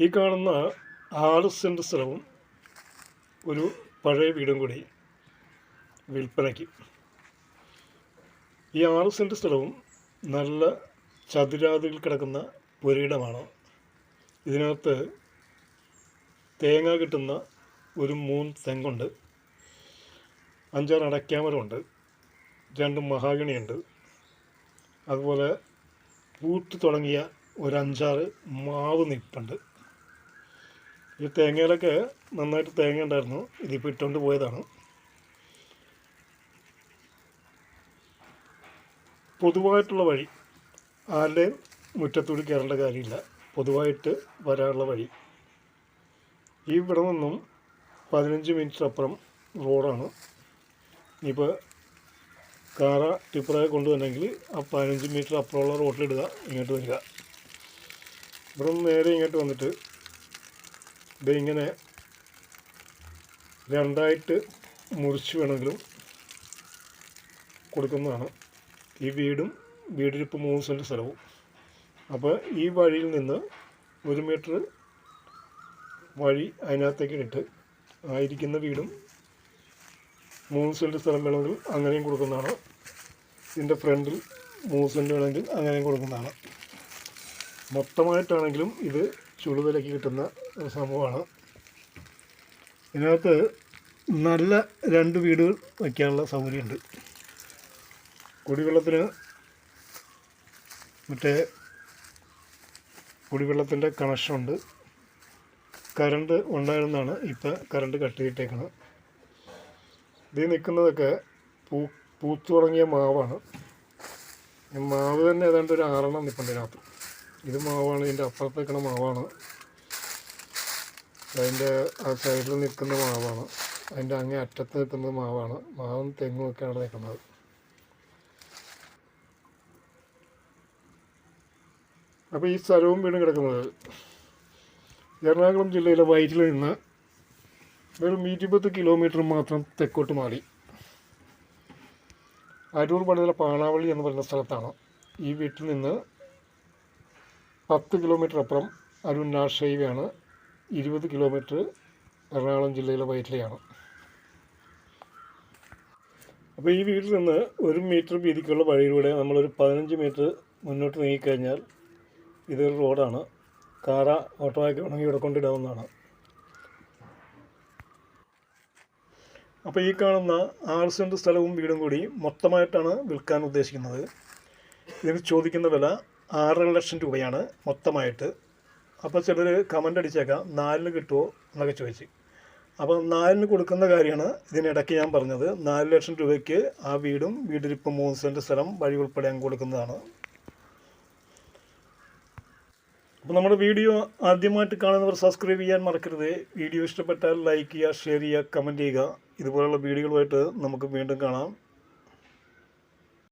ഈ കാണുന്ന ആറ് സെന്റ് സ്ഥലവും ഒരു പഴയ വീടും കൂടി വിൽപ്പനയ്ക്ക്. ഈ ആറ് സെന്റ് സ്ഥലവും നല്ല ചതുരാതിൽ കിടക്കുന്ന പുരയിടമാണ്. ഇതിനകത്ത് തേങ്ങ കിട്ടുന്ന ഒരു മൂന്ന് തെങ്ങുണ്ട്. അഞ്ചാറ് അടയ്ക്കാമരമുണ്ട്. രണ്ട് മഹാഗണിയുണ്ട്. അതുപോലെ പൂത്ത് തുടങ്ങിയ ഒരു അഞ്ചാറ് മാവ് നിൽപ്പുണ്ട് ഈ തേങ്ങയിലൊക്കെ നന്നായിട്ട് തേങ്ങ ഉണ്ടായിരുന്നു. ഇതിപ്പോൾ ഇട്ടുകൊണ്ട് പോയതാണ്. പൊതുവായിട്ടുള്ള വഴി ആരുടെയും മുറ്റത്തൂടി കയറേണ്ട കാര്യമില്ല. പൊതുവായിട്ട് വരാനുള്ള വഴി. ഈ ഇവിടെ നിന്നും പതിനഞ്ച് മിനിറ്റ് അപ്പുറം റോഡാണ്. ഇനിയിപ്പോൾ കാറ ടിപ്പറൊക്കെ കൊണ്ടുവന്നെങ്കിൽ ആ പതിനഞ്ച് മീറ്റർ അപ്പുറമുള്ള റോഡിലിടുക ഇങ്ങോട്ട് വരിക. ഇവിടെ നിന്ന് നേരെ ഇങ്ങോട്ട് വന്നിട്ട് ഇത് ഇങ്ങനെ രണ്ടായിട്ട് മുറിച്ച് വേണമെങ്കിലും കൊടുക്കുന്നതാണ്. ഈ വീടും വീടിനിപ്പോൾ മൂന്ന് സെന്റ് സ്ഥലവും. അപ്പോൾ ഈ വഴിയിൽ നിന്ന് ഒരു മീറ്റർ വഴി അതിനകത്തേക്ക് ഇട്ട് ആയിരിക്കുന്ന വീടും മൂന്ന് സെന്റ് സ്ഥലം വേണമെങ്കിൽ അങ്ങനെയും കൊടുക്കുന്നതാണ്. ഇതിന്റെ ഫ്രണ്ടിൽ മൂന്ന് സെന്റ് വേണമെങ്കിൽ അങ്ങനെയും കൊടുക്കുന്നതാണ്. മൊത്തമായിട്ടാണെങ്കിലും ഇത് ചുളുവിലക്ക് കിട്ടുന്ന സംഭവമാണ്. ഇതിനകത്ത് നല്ല രണ്ട് വീടുകൾ വയ്ക്കാനുള്ള സൗകര്യമുണ്ട്. കുടിവെള്ളത്തിന് മറ്റേ കുടിവെള്ളത്തിന്റെ കണക്ഷനുണ്ട് കറണ്ട് ഉണ്ടായിരുന്നാണ് ഇപ്പം കറണ്ട് കട്ട് ചെയ്തിട്ടേക്കുന്നത് ഇതിൽ നിൽക്കുന്നതൊക്കെ പൂ പൂത്തു തുടങ്ങിയ മാവാണ്. മാവ് തന്നെ ഏതാണ്ട് ഒരു ആറെണ്ണം നിൽപ്പുണ്ട് ഇതിനകത്ത്. ഇത് മാവാണ് ഇതിന്റെ അപ്പുറത്ത് നിൽക്കുന്ന മാവാണ്. അതിന്റെ ആ സൈഡിൽ നിൽക്കുന്ന മാവാണ്. അതിന്റെ അങ്ങേ അറ്റത്ത് നിൽക്കുന്നത് മാവാണ്. മാവും തെങ്ങും ഒക്കെയാണ് നിൽക്കുന്നത്. അപ്പോൾ ഈ സ്ഥലവും വീണ് കിടക്കുന്നത്. എറണാകുളം ജില്ലയിലെ വയറ്റിൽ നിന്ന് വെറും ഇരുപത് കിലോമീറ്റർ മാത്രം തെക്കോട്ട് മാറി. അരൂർ പണിതല പാണാവള്ളി എന്ന് പറയുന്ന സ്ഥലത്താണ് ഈ വീട്ടിൽ നിന്ന് പത്ത് കിലോമീറ്റർ അപ്പുറം അരുൺ നാഷ് ഹൈവേയാണ്. ഇരുപത് കിലോമീറ്റർ എറണാകുളം ജില്ലയിലെ വയറ്റിലെയാണ്. അപ്പോൾ ഈ വീട്ടിൽ നിന്ന് ഒരു മീറ്റർ വീതിക്കുള്ള വഴിയിലൂടെ നമ്മളൊരു പതിനഞ്ച് മീറ്റർ മുന്നോട്ട് നീങ്ങിക്കഴിഞ്ഞാൽ ഇതൊരു റോഡാണ്. കാറ ഓട്ടോ ഒക്കെ വേണമെങ്കിൽ ഇവിടെ കൊണ്ടിടാവുന്നതാണ്. അപ്പോൾ ഈ കാണുന്ന ആറ് സെന്റ് സ്ഥലവും വീടും കൂടി മൊത്തമായിട്ടാണ് വിൽക്കാൻ ഉദ്ദേശിക്കുന്നത്. ഇതിന് ചോദിക്കുന്ന വില ആറര ലക്ഷം രൂപയാണ് മൊത്തമായിട്ട്. അപ്പോൾ ചിലർ കമന്റ് അടിച്ചേക്കാം നാലിന് കിട്ടുമോ എന്നൊക്കെ ചോദിച്ച്. അപ്പോൾ നാലിന് കൊടുക്കുന്ന കാര്യമാണ് ഇതിനിടയ്ക്ക് ഞാൻ പറഞ്ഞത്. നാല് ലക്ഷം രൂപയ്ക്ക് ആ വീടും വീടിരിപ്പ് മൂന്ന് സെന്റ് സ്ഥലം വഴി ഉൾപ്പെടെ അങ്ങ് കൊടുക്കുന്നതാണ്. അപ്പോൾ നമ്മുടെ വീഡിയോ ആദ്യമായിട്ട് കാണുന്നവർ സബ്സ്ക്രൈബ് ചെയ്യാൻ മറക്കരുത്. വീഡിയോ ഇഷ്ടപ്പെട്ടാൽ ലൈക്ക് ചെയ്യുക ഷെയർ ചെയ്യുക കമന്റ് ചെയ്യുക. ഇതുപോലുള്ള വീഡിയോകളുമായിട്ട് നമുക്ക് വീണ്ടും കാണാം.